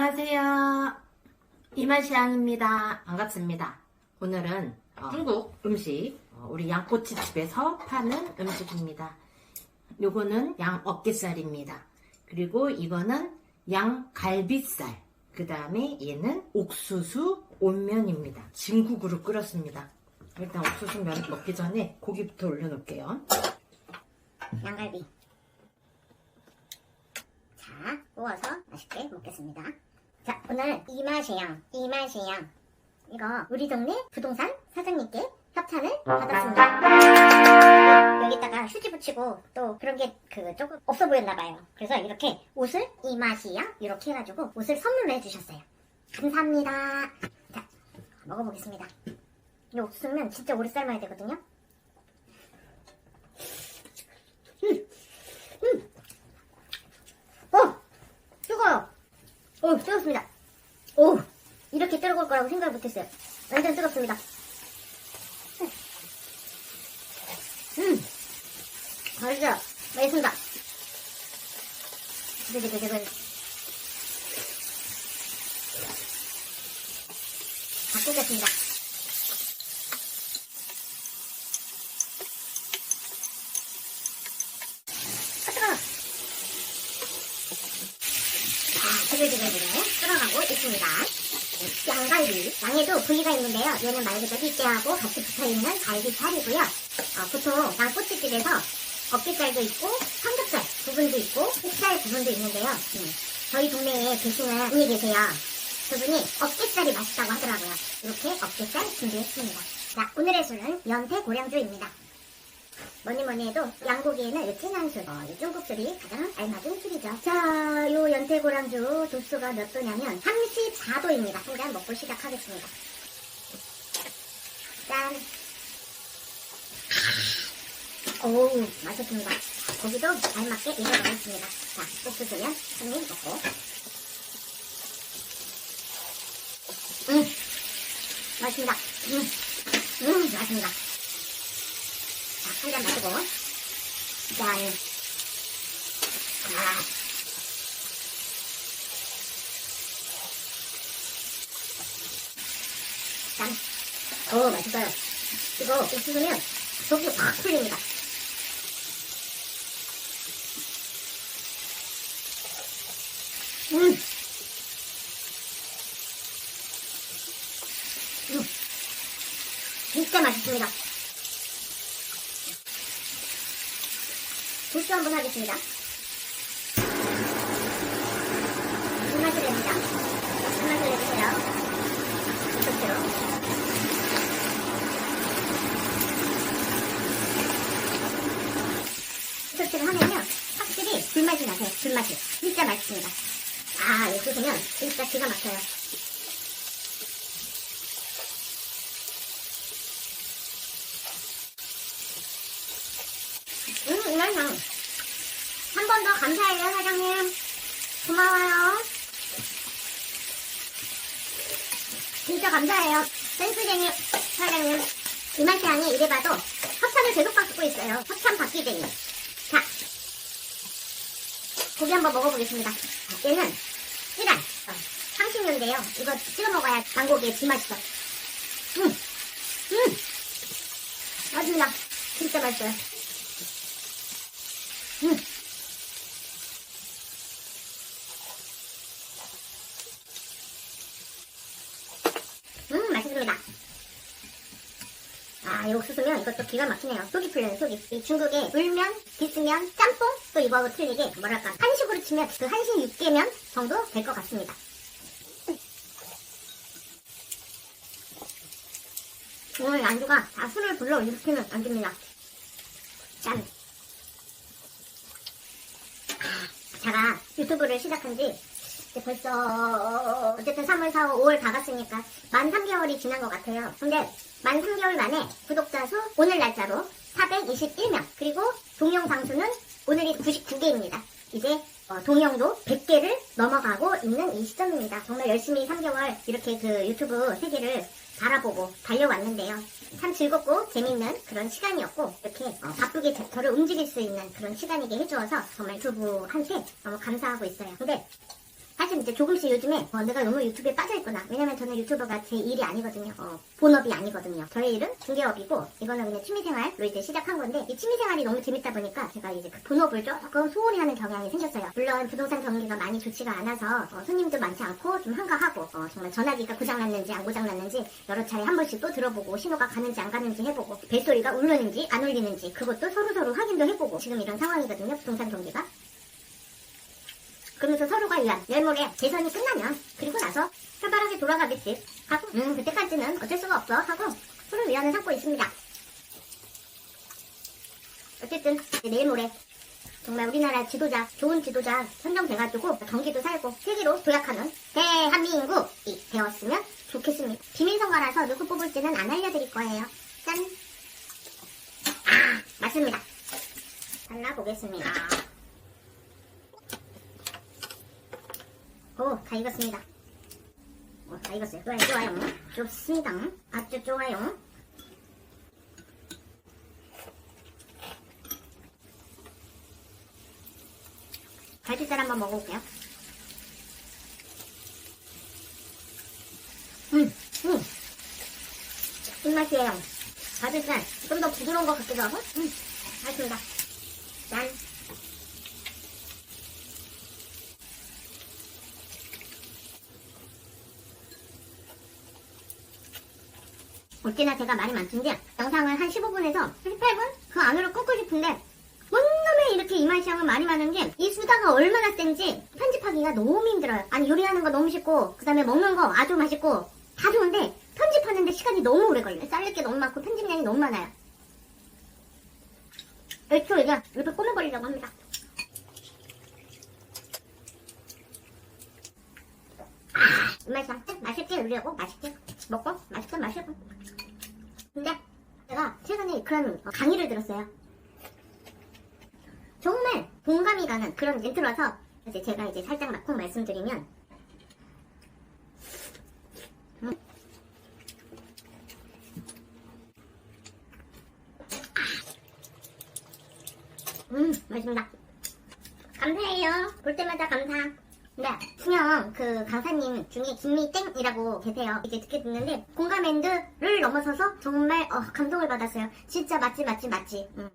안녕하세요. 이마시앙입니다. 반갑습니다. 오늘은 어, 한국 음식, 어, 우리 양꼬치집에서 파는 음식입니다. 요거는 양 어깨살입니다. 그리고 이거는 양 갈비살. 그 다음에 얘는 옥수수 온면입니다. 진국으로 끓였습니다. 일단 옥수수 면 먹기 전에 고기부터 올려놓을게요. 양갈비. 자, 구워서 맛있게 먹겠습니다. 자, 오늘 이마시양, 이마시양. 이거 우리 동네 부동산 사장님께 협찬을 받았습니다. 여기다가 휴지 붙이고 또 그런 게 그 조금 없어 보였나 봐요. 그래서 이렇게 옷을 이마시양 이렇게 해가지고 옷을 선물로 해주셨어요. 감사합니다. 자, 먹어보겠습니다. 이 옥수수면 진짜 오래 삶아야 되거든요. 어! 뜨거워요. 오, 뜨겁습니다. 오, 이렇게 뜨거울 거라고 생각 못했어요. 완전 뜨겁습니다. 음, 맛있어요. 맛있습니다. 드드드드드. 다 끓였습니다. 아, 뜨거워. 자, 지글지글지글 끓어가고 있습니다. 양갈비. 양에도 부위가 있는데요. 얘는 말 그대로 빗대하고 같이 붙어있는 갈비살이고요. 어, 보통 양꼬치집에서 어깨살도 있고 삼겹살 부분도 있고 흑살 부분도 있는데요. 음, 저희 동네에 계시는 분이 계세요. 그분이 어깨살이 맛있다고 하더라고요. 이렇게 어깨살 준비했습니다. 자, 오늘의 술은 연태 고량주입니다. 뭐니 뭐니 해도 양고기에는 이 진한 술, 어, 이 중국 술이 가장 알맞은 술이죠. 자, 요 연태고량주 도수가 몇 도냐면 34도입니다. 한잔 먹고 시작하겠습니다. 짠. 오우, 맛있습니다. 고기도 알맞게 익어 넣었습니다. 자, 옥수수면 한입 먹고. 음, 맛있습니다. 음, 음, 맛있습니다. 자, 한잔 마시고. 짠. 아. 짠. 오, 맛있어요. 이거 옥수수면 속이 확 풀립니다. 음. 음. 진짜 맛있습니다. 도수 한번 하겠습니다. 물맛을 냅니다. 물맛을 내주세요. 이쪽으로. 이쪽으로 하면요. 확실히 불맛이 나세요. 불맛이. 진짜 맛있습니다. 아, 이거 드시면 진짜 기가 막혀요. 음, 이만상. 한 번 더 감사해요, 사장님. 고마워요. 진짜 감사해요. 센스쟁이 사장님. 이만시 양이 이래 봐도 협찬을 계속 받고 있어요. 협찬 받기쟁이. 자, 고기 한번 먹어보겠습니다. 자, 얘는 찌란. 어, 향신료인데요. 이거 찍어 먹어야 양고기의 지맛이죠. 음, 음. 맛있습니다. 진짜 맛있어요. 음. 음, 맛있습니다. 아, 이 옥수수면 이것도 기가 막히네요. 속이 풀려요, 속이. 이 중국의 울면, 비스면, 짬뽕, 또 이거하고 틀리게, 뭐랄까, 한식으로 치면 그 한식 육개면 정도 될 것 같습니다. 오늘 안주가 다 술을 불러 일으키는 안주입니다. 짠. 제가 유튜브를 시작한 지 이제 벌써 어쨌든 3월, 4월, 5월 다 갔으니까 만 3개월이 지난 것 같아요. 근데 만 3개월 만에 구독자 수 오늘 날짜로 421명 그리고 동영상 수는 오늘이 99개입니다. 이제 어, 동영도 100개를 넘어가고 있는 이 시점입니다. 정말 열심히 3개월 이렇게 그 유튜브 세계를 바라보고 달려왔는데요. 참 즐겁고 재밌는 그런 시간이었고 이렇게 어, 바쁘게 저- 저를 움직일 수 있는 그런 시간이게 해주어서 정말 유튜브한테 너무 감사하고 있어요. 근데 사실 이제 조금씩 요즘에 어, 내가 너무 유튜브에 빠져있구나. 왜냐면 저는 유튜버가 제 일이 아니거든요. 어, 본업이 아니거든요. 저의 일은 중개업이고 이거는 그냥 취미생활로 이제 시작한 건데 이 취미생활이 너무 재밌다 보니까 제가 이제 그 본업을 조금 소홀히 하는 경향이 생겼어요. 물론 부동산 경기가 많이 좋지가 않아서 어, 손님도 많지 않고 좀 한가하고 어, 정말 전화기가 고장났는지 안 고장났는지 여러 차례 한 번씩 또 들어보고 신호가 가는지 안 가는지 해보고 벨소리가 울리는지 안 울리는지 그것도 서로서로 확인도 해보고 지금 이런 상황이거든요. 부동산 경기가. 그러면서 서로가 위한 내일모레 대선이 끝나면 그리고 나서 활발하게 돌아가겠지 하고 음 그때까지는 어쩔 수가 없어 하고 서로 위안을 삼고 있습니다. 어쨌든 내일 모레 정말 우리나라 지도자 좋은 지도자 선정돼가지고 경기도 살고 세계로 도약하는 대한민국이 되었으면 좋겠습니다. 비밀선거라서 누구 뽑을지는 안 알려드릴 거예요. 짠! 아 맞습니다. 잘라보겠습니다. 오, 다 익었습니다. 오, 다 익었어요. 좋아요, 좋아요. 좋습니다. 아주 좋아요. 갈비살 한번 먹어볼게요. 음, 음. 입맛이에요. 갈비살 좀 더 부드러운 것 같기도 하고, 음, 맛있습니다. 짠. 올 때나 제가 말이 많던데 영상을 한 15분에서 18분 그 안으로 끊고 싶은데 뭔 놈에 이렇게 이말시향은 말이 많은 게 이 수다가 얼마나 센지 편집하기가 너무 힘들어요. 아니 요리하는 거 너무 쉽고 그 다음에 먹는 거 아주 맛있고 다 좋은데 편집하는데 시간이 너무 오래 걸려요. 자를 게 너무 많고 편집량이 너무 많아요. 애초에 그냥 이렇게 꾸며버리려고 합니다. 아, 이말시향 맛있게 요리하고 맛있게 먹고 맛있게 마시고 근데 제가 최근에 그런 강의를 들었어요. 정말 공감이 가는 그런 멘트라서 이제 제가 이제 살짝 막고 말씀드리면 음. 음, 맛있습니다. 감사해요. 볼 때마다 감사. 네, 분명 그 강사님 중에 김미땡이라고 계세요. 이제 듣게 듣는데 공감핸드를 넘어서서 정말 어, 감동을 받았어요. 진짜 맞지 맞지 맞지. 음.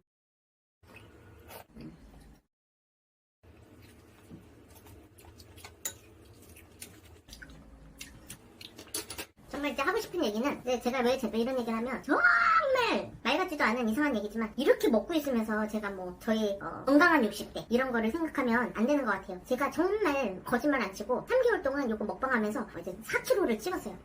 정말 이제 하고 싶은 얘기는 이제 제가 왜 제가 이런 얘기를 하면 정말 말 같지도 않은 이상한 얘기지만 이렇게 먹고 있으면서 제가 뭐 저희 어, 건강한 60대 이런 거를 생각하면 안 되는 것 같아요. 제가 정말 거짓말 안 치고 3개월 동안 요거 먹방하면서 이제 4kg를 찍었어요.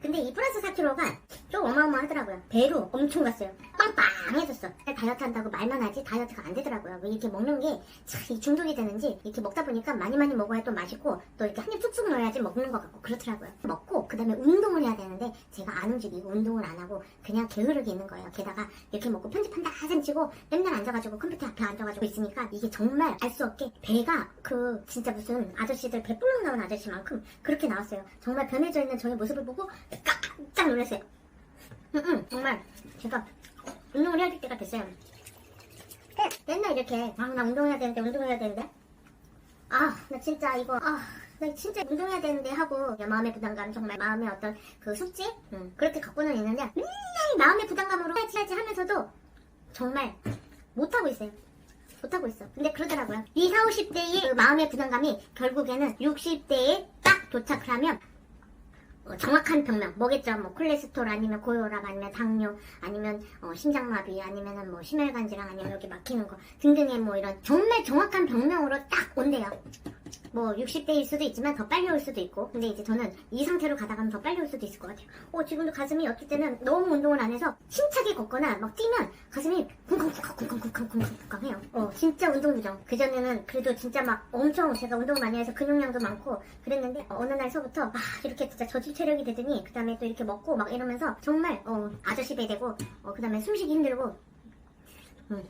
근데 이 플러스 4kg가 좀 어마어마하더라고요. 배로 엄청 갔어요. 빵빵해졌어. 다이어트 한다고 말만 하지 다이어트가 안 되더라고요. 왜 이렇게 먹는 게 참 중독이 되는지 이렇게 먹다 보니까 많이 많이 먹어야 또 맛있고 또 이렇게 한입 툭툭 넣어야지 먹는 것 같고 그렇더라고요. 먹고 그 다음에 운동을 해야 되는데 제가 안 움직이고 운동을 안 하고 그냥 게으르게 있는 거예요. 게다가 이렇게 먹고 편집한다 하잔 치고 맨날 앉아가지고 컴퓨터 앞에 앉아가지고 있으니까 이게 정말 알 수 없게 배가 그 진짜 무슨 아저씨들 배 불렁 나온 아저씨만큼 그렇게 나왔어요. 정말 변해져 있는 저의 모습을 보고 깜짝 놀랐어요. 응, 응, 정말 제가 운동을 해야 될 때가 됐어요. 네, 맨날 이렇게 아, 나 운동해야 되는데 운동해야 되는데 아, 나 진짜 이거 아, 나 진짜 운동해야 되는데 하고 마음의 부담감 정말 마음의 어떤 그 숙제 응, 그렇게 갖고는 있는데 맨날 마음의 부담감으로 해야지 해야지 하면서도 정말 못하고 있어요. 못하고 있어. 근데 그러더라고요. 이 40, 50대의 그 마음의 부담감이 결국에는 60대에 딱 도착을 하면 어, 정확한 병명 뭐겠죠? 뭐 콜레스테롤 아니면 고혈압 아니면 당뇨 아니면 어, 심장마비 아니면은 뭐 심혈관 질환 아니면 여기 막히는 거 등등의 뭐 이런 정말 정확한 병명으로 딱 온대요. 뭐 60대일 수도 있지만 더 빨리 올 수도 있고 근데 이제 저는 이 상태로 가다가면 더 빨리 올 수도 있을 것 같아요. 어 지금도 가슴이 어떨 때는 너무 운동을 안 해서 힘차게 걷거나 막 뛰면 가슴이 쿵쾅쿵쾅쿵쾅쿵쾅쿵쾅쿵쾅 해요. 어 진짜 운동 부정. 그전에는 그래도 진짜 막 엄청 제가 운동을 많이 해서 근육량도 많고 그랬는데 어, 어느 날서부터 막 이렇게 진짜 저질 체력이 되더니 그 다음에 또 이렇게 먹고 막 이러면서 정말 어 아저씨 배 되고 어 그 다음에 숨쉬기 힘들고. 음.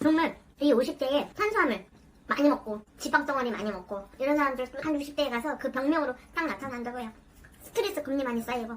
정말 이 50대에 탄수화물 많이 먹고 지방 덩어리 많이 먹고 이런 사람들 한 60대에 가서 그 병명으로 딱 나타난다고요. 스트레스 금리 많이 쌓이고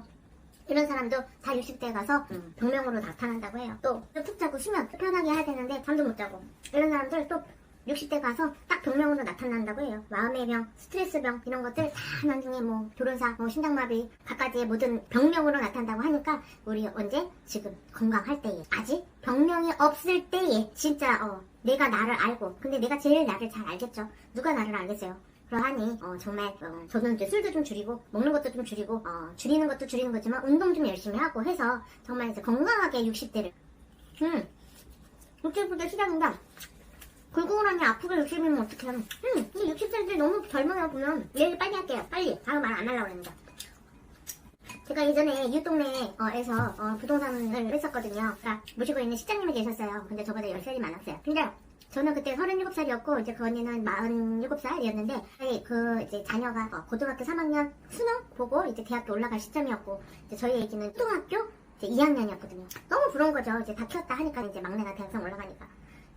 이런 사람도 다 60대에 가서 음, 병명으로 나타난다고 해요. 또 푹 자고 수면 편하게 해야 되는데 잠도 못 자고 이런 사람들 또 60대 가서 딱 병명으로 나타난다고 해요. 마음의 병, 스트레스 병 이런 것들 다 나중에 뭐 교론사, 뭐 심장마비 각가지의 모든 병명으로 나타난다고 하니까 우리 언제 지금 건강할 때에 아직 병명이 없을 때에 진짜 어, 내가 나를 알고 근데 내가 제일 나를 잘 알겠죠. 누가 나를 알겠어요. 그러하니 어, 정말 어, 저는 이제 술도 좀 줄이고 먹는 것도 좀 줄이고 어, 줄이는 것도 줄이는 거지만 운동 좀 열심히 하고 해서 정말 이제 건강하게 60대를 음 60대 시작인다 굴고 나니 아프게 60이면 어떡해? 음, 이 60살들 너무 젊어요 보면 얘기 빨리 할게요. 빨리. 다음 말 안 하려고 그랬는데. 제가 예전에 이웃동네에서 어, 부동산을 했었거든요. 그러니까 모시고 있는 시장님이 계셨어요. 근데 저보다 10살이 많았어요. 근데 저는 그때 37살이었고 이제 그 언니는 47살이었는데 그 이제 자녀가 어, 고등학교 3학년 수능 보고 이제 대학교 올라갈 시점이었고 이제 저희 애기는 초등학교 이제 2학년이었거든요. 너무 부러운 거죠. 이제 다 키웠다 하니까 이제 막내가 대학생 올라가니까.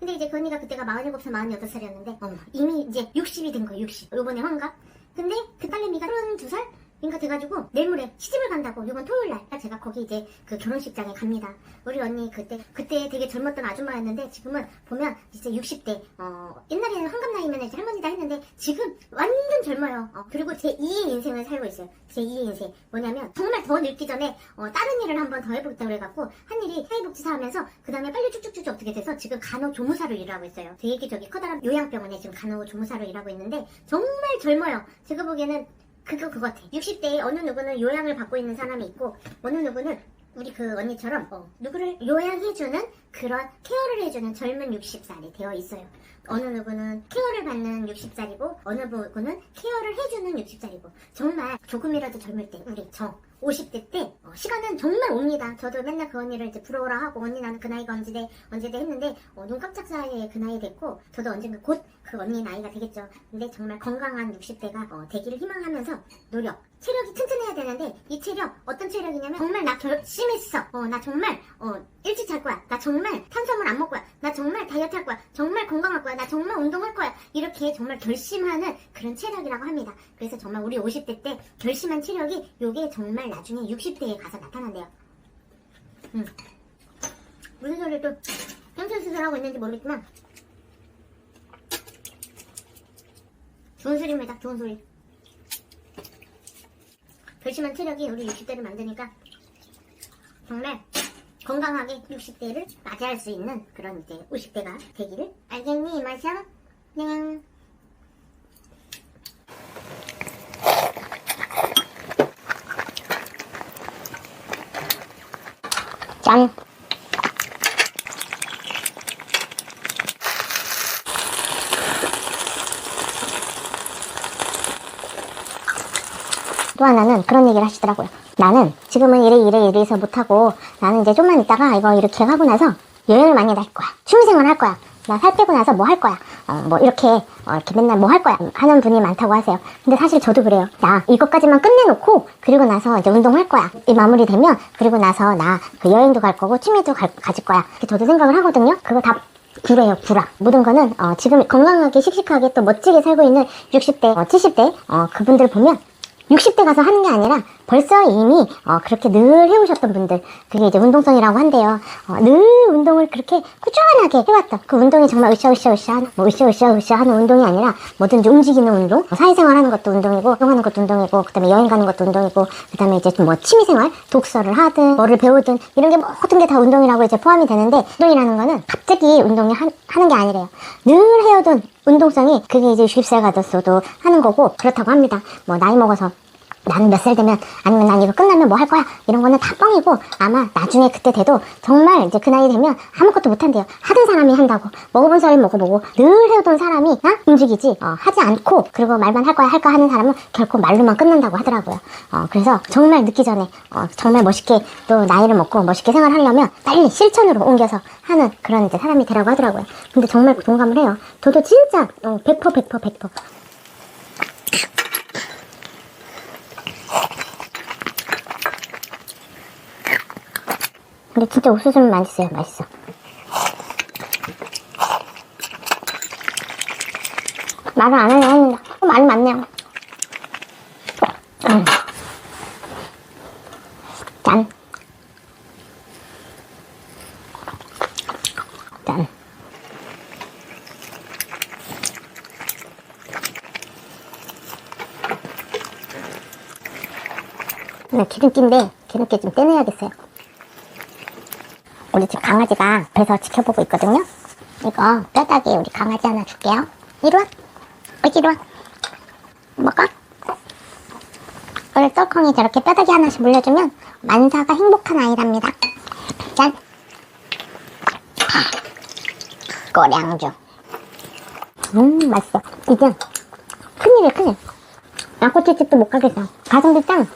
근데 이제 그 언니가 그때가 47살, 48살이었는데 어머 이미 이제 60이 된 거예요. 60. 요번에 환갑. 근데 그 딸내미가 32살? 인가 돼가지고 내일 모레 시집을 간다고 이번 토요일 날 제가 거기 이제 그 결혼식장에 갑니다. 우리 언니 그때 그때 되게 젊었던 아줌마였는데 지금은 보면 이제 60대 어 옛날에는 환갑 나이면 이제 할머니다 했는데 지금 완전 젊어요. 어, 그리고 제 2의 인생을 살고 있어요. 제 2의 인생 뭐냐면 정말 더 늙기 전에 어, 다른 일을 한번 더 해보겠다 그래갖고 한 일이 사회복지사 하면서 그 다음에 빨리 쭉쭉쭉쭉 어떻게 돼서 지금 간호 조무사로 일하고 있어요. 되게 저기 커다란 요양병원에 지금 간호 조무사로 일하고 있는데 정말 젊어요. 제가 보기에는 그거 그거 같아. 60대에 어느 누구는 요양을 받고 있는 사람이 있고 어느 누구는 우리 그 언니처럼 어, 누구를 요양해주는 그런 케어를 해주는 젊은 60살이 되어 있어요. 어느 누구는 케어를 받는 60살이고 어느 누구는 케어를 해주는 60살이고 정말 조금이라도 젊을 때 우리 저 50대 때 어, 시간은 정말 옵니다. 저도 맨날 그 언니를 이제 부러워라 하고 언니 나는 그 나이가 언제돼 언제돼 했는데 어, 눈 깜짝 사이에 그 나이 됐고 저도 언젠가 곧 그 언니 나이가 되겠죠. 근데 정말 건강한 60대가 어, 되기를 희망하면서 노력 체력이 튼튼해야 되는데 이 체력 어떤 체력이냐면 정말 나 결심했어. 어, 나 정말 어, 일찍 잘 거야. 나 정말 탄수화물 안 먹을 거야. 나 정말 다이어트 할 거야. 정말 건강할 거야. 나 정말 운동할 거야. 이렇게 정말 결심하는 그런 체력이라고 합니다. 그래서 정말 우리 50대 때 결심한 체력이 요게 정말 나중에 60대에 가서 나타난대요. 음. 무슨 소리를 또 현실수술 하고 있는지 모르겠지만 좋은 소리입니다. 좋은 소리. 결심한 체력이 우리 60대를 만드니까 정말 건강하게 60대를 맞이할 수 있는 그런 이제 50대가 되기를 알겠니 마셔? 네. 짠. 또 하나는 그런 얘기를 하시더라고요. 나는 지금은 이래 이래 이래서 못하고 나는 이제 좀만 있다가 이거 이렇게 하고 나서 여행을 많이 다닐 거야. 취미생활 할 거야. 나 살 빼고 나서 뭐 할 거야. 어, 뭐 이렇게 어, 이렇게 맨날 뭐 할 거야 하는 분이 많다고 하세요. 근데 사실 저도 그래요. 나 이것까지만 끝내놓고 그리고 나서 이제 운동할 거야. 이 마무리되면 그리고 나서 나 그 여행도 갈 거고 취미도 갈- 가질 거야. 저도 생각을 하거든요. 그거 다 불해요, 불화. 모든 거는 어, 지금 건강하게 씩씩하게 또 멋지게 살고 있는 60대, 어, 70대 어, 그분들 보면 60대 가서 하는 게 아니라 벌써 이미 어, 그렇게 늘 해오셨던 분들 그게 이제 운동성이라고 한대요. 어, 늘 운동을 그렇게 꾸준하게 해왔던 그 운동이 정말 으쌰으쌰으쌰 뭐 으쌰으쌰으쌰 하는 운동이 아니라 뭐든지 움직이는 운동 뭐 사회생활 하는 것도 운동이고 운동하는 것도 운동이고 그 다음에 여행 가는 것도 운동이고 그 다음에 이제 좀뭐 취미생활 독서를 하든 뭐를 배우든 이런 게 모든 게 다 운동이라고 이제 포함이 되는데 운동이라는 거는 갑자기 운동이 하, 하는 게 아니래요. 늘 해오던 운동성이 그게 이제 60세 가 됐어도 하는 거고 그렇다고 합니다. 뭐 나이 먹어서 나는 몇 살 되면 아니면 난 이거 끝나면 뭐 할 거야? 이런 거는 다 뻥이고 아마 나중에 그때 돼도 정말 이제 그 나이 되면 아무것도 못 한대요. 하던 사람이 한다고. 먹어본 사람이 먹어보고 늘 해오던 사람이 나 움직이지. 어, 하지 않고 그리고 말만 할 거야 할까 하는 사람은 결코 말로만 끝난다고 하더라고요. 어, 그래서 정말 늦기 전에 어, 정말 멋있게 또 나이를 먹고 멋있게 생활하려면 빨리 실천으로 옮겨서 하는 그런 이제 사람이 되라고 하더라고요. 근데 정말 동감을 해요. 저도 진짜 어, 100% 100% 100% 근데 진짜 옥수수는 맛있어요. 맛있어. 말은 안 하려 했는데 어, 말이 많네요. 음. 짠. 짠. 기름기인데 기름기 좀 떼내야겠어요. 우리 집 강아지가 배서 지켜보고 있거든요. 이거 뼈다귀 우리 강아지 하나 줄게요. 이리 와. 여기 이리 와. 먹어. 우리 똘콩이 저렇게 뼈다귀 하나씩 물려주면 만사가 행복한 아이랍니다. 짠. 꼬량주. 음, 맛있어. 이제 큰일이야, 큰일. 양꼬치집도 못 가겠어. 가성비 짱.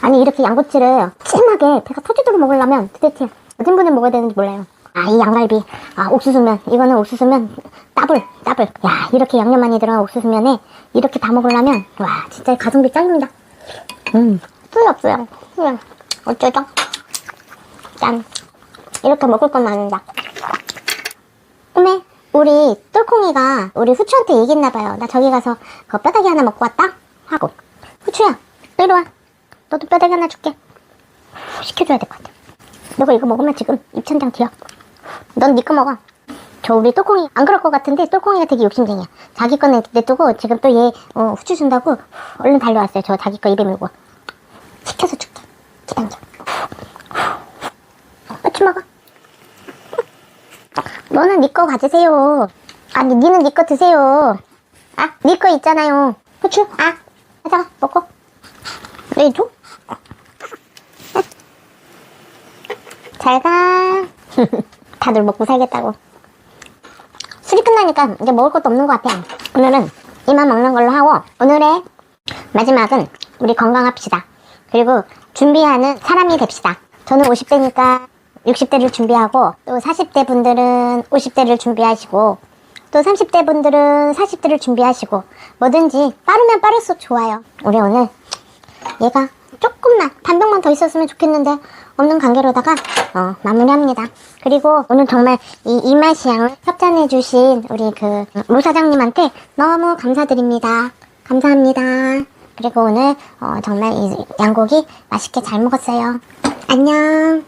아니, 이렇게 양꼬치를 심하게 배가 터지도록 먹으려면 도대체 몇 인분을 먹어야 되는지 몰라요. 아, 이 양갈비. 아, 옥수수면. 이거는 옥수수면 더블, 더블. 야, 이렇게 양념 많이 들어간 옥수수면에 이렇게 다 먹으려면, 와, 진짜 가성비 짱입니다. 음, 후회 없어요. 후회. 어쩌죠? 짠. 이렇게 먹을 건 아닙니다. 어메, 우리 똘콩이가 우리 후추한테 얘기했나봐요. 나 저기 가서 그 뼈다귀 하나 먹고 왔다? 하고. 후추야, 이리 와. 너도 뼈다귀 하나 줄게. 시켜줘야 될 것 같아. 너가 이거 먹으면 지금 입천장 튀어. 넌네거 먹어. 저 우리 똘콩이 안 그럴 것 같은데 똘콩이가 되게 욕심쟁이야. 자기 거는 냅두고 지금 또얘 후추 준다고 얼른 달려왔어요. 저 자기 거 입에 물고. 시켜서 줄게. 기다려. 후추 먹어. 너는 네거 가지세요. 아니, 니는 네거 드세요. 아, 네거 있잖아요. 후추, 아, 가져가, 먹고. 네, 줘. 잘 가. 다들 먹고 살겠다고. 술이 끝나니까 이제 먹을 것도 없는 것 같아. 오늘은 이만 먹는 걸로 하고, 오늘의 마지막은 우리 건강합시다. 그리고 준비하는 사람이 됩시다. 저는 50대니까 60대를 준비하고, 또 40대 분들은 50대를 준비하시고, 또 30대 분들은 40대를 준비하시고, 뭐든지 빠르면 빠를수록 좋아요. 우리 오늘 얘가 조금만, 반병만 더 있었으면 좋겠는데, 없는 관계로다가, 어, 마무리합니다. 그리고 오늘 정말 이 이맛이양을 협찬해주신 우리 그, 로 사장님한테 너무 감사드립니다. 감사합니다. 그리고 오늘, 어, 정말 이 양고기 맛있게 잘 먹었어요. 안녕.